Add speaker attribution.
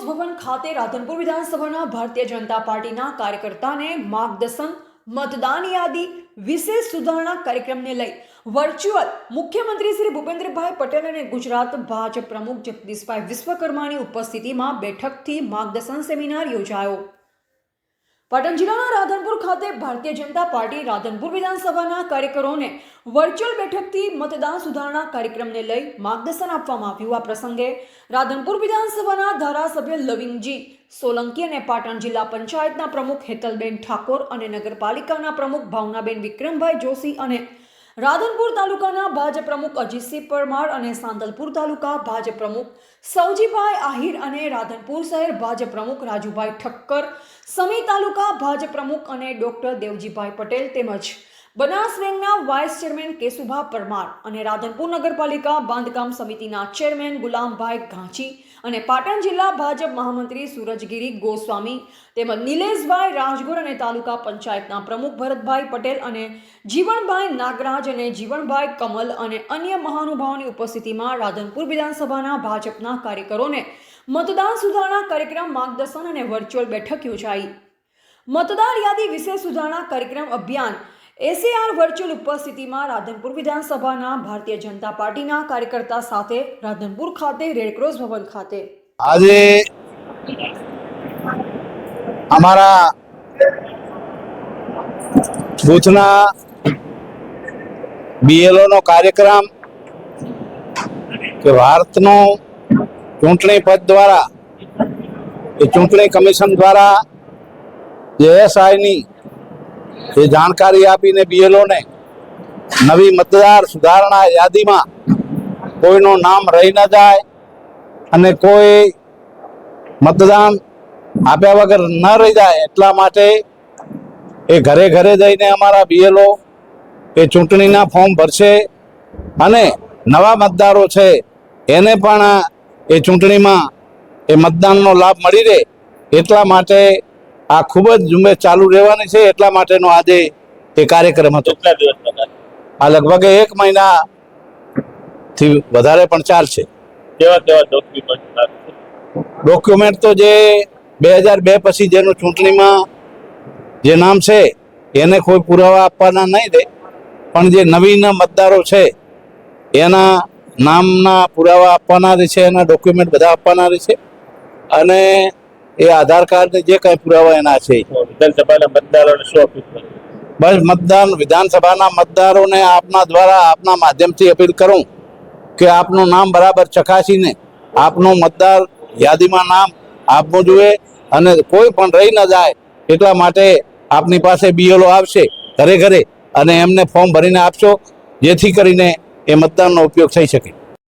Speaker 1: Red Cross ભવન ખાતે રાધનપુર વિધાનસભાના ભારતીય જનતા પાર્ટીના કાર્યકર્તાને માર્ગદર્શન, મતદાન યાદી, વિશેષ સુધારણા કાર્યક્રમને લઈ વર્ચ્યુઅલ મુખ્યમંત્રી શ્રી ભૂપેન્દ્રભાઈ પટેલ અને ગુજરાત ભાજપ પ્રમુખ જગદીશભાઈ વિશ્વકર્માની ઉપસ્થિતિમાં બેઠકથી માર્ગદર્શન સેમિનાર યોજાયો. પાટણ જિલ્લાના રાધનપુર ખાતે ભારતીય જનતા પાર્ટી રાધનપુર વિધાનસભાના કાર્યકરોને વર્ચ્યુઅલ બેઠકથી મતદાન સુધારણા કાર્યક્રમને લઈ માર્ગદર્શન આપવામાં આવ્યું. આ પ્રસંગે રાધનપુર વિધાનસભાના ધારાસભ્ય લવિંગજી સોલંકી અને પાટણ જિલ્લા પંચાયતના પ્રમુખ હેતલબેન ઠાકોર અને નગરપાલિકાના પ્રમુખ ભાવનાબેન વિક્રમભાઈ જોશી અને રાધનપુર તાલુકાના ભાજપ પ્રમુખ અજીતસિંહ પરમાર અને સાંતલપુર તાલુકા ભાજપ પ્રમુખ સૌજીભાઈ આહિર અને રાધનપુર શહેર ભાજપ પ્રમુખ રાજુભાઈ ઠક્કર, સમી તાલુકા ભાજપ પ્રમુખ અને ડોક્ટર દેવજીભાઈ પટેલ તેમજ બનાસ બેંકના વાઇસ ચેરમેન કેશુભા પરમાર અને રાધનપુર નગરપાલિકા બાંધકામ સમિતિના ચેરમેન ગુલામભાઈ ઘાંચી અને પાટણ જિલ્લા ભાજપ મહામંત્રી સુરજગીરી ગોસ્વામી તેમજ નિલેશભાઈ રાજગોર અને તાલુકા પંચાયતના પ્રમુખ ભરતભાઈ પટેલ અને જીવણભાઈ નાગરાજ અને જીવણભાઈ કમલ અને અન્ય મહાનુભાવોની ઉપસ્થિતિમાં રાધનપુર વિધાનસભાના ભાજપના કાર્યકરોને મતદાન સુધારણા કાર્યક્રમ માર્ગદર્શન અને વર્ચ્યુઅલ બેઠક યોજાઈ. મતદાર યાદી વિશે સુધારણા કાર્યક્રમ અભિયાન એસીઆર વર્ચ્યુઅલ ઉપસ્થિતિમાં રાધનપુર વિધાનસભાના ભારતીય જનતા પાર્ટીના કાર્યકર્તા સાથે રાધનપુર ખાતે રેડક્રોસ ભવન ખાતે.
Speaker 2: આજે અમારા બૂથના બીએલઓ નો કાર્યક્રમ કે ભારતનો ચૂંટણી પદ દ્વારા એ ચૂંટણી કમિશન દ્વારા જે એસઆઈની એ જાણકારી આપીને બીએલઓને નવી મતદાર સુધારણા યાદીમાં કોઈનું નામ રહી ન જાય અને કોઈ મતદાન આપ્યા વગર ન રહી જાય એટલા માટે એ ઘરે ઘરે જઈને અમારા બીએલઓ એ ચૂંટણીના ફોર્મ ભરશે અને નવા મતદારો છે એને પણ એ ચૂંટણીમાં એ મતદાનનો લાભ મળી રહે એટલા માટે આ ખૂબ જ ઝુંબેશ ચાલુ રહેવાની છે એટલા માટેનો આજે એ કાર્યક્રમ હતો. આ લગભગ એક મહિના થી વધારે પણ ચાલશે.
Speaker 3: કેવા કેવા ડોક્યુમેન્ટ
Speaker 2: ડોક્યુમેન્ટ તો જે બે હજાર બે પછી જેનું ચૂંટણીમાં જે નામ છે એને કોઈ પુરાવા આપવાના નહીં દે. પણ જે નવીન મતદારો છે એના નામના પુરાવા આપવાના રહેશે એના ડોક્યુમેન્ટ બધા આપવાના રહેશે અને એ આધાર કાર્ડ જે કઈ પુરાવા એના છે.
Speaker 3: વિધાનસભાના મતદારોને શું અપીલ
Speaker 2: બસ મતદાન વિધાનસભાના મતદારોને આપના દ્વારા આપના માધ્યમથી અપીલ કરું કે આપનું નામ બરાબર ચકાસીને આપનું મતદાર યાદીમાં નામ આપવું જોઈએ અને કોઈ પણ રહી ન જાય એટલા માટે આપની પાસે બીએલઓ આવશે ઘરે ઘરે અને એમને ફોર્મ ભરીને આપશો જેથી કરીને એ મતદાનનો ઉપયોગ થઈ શકે.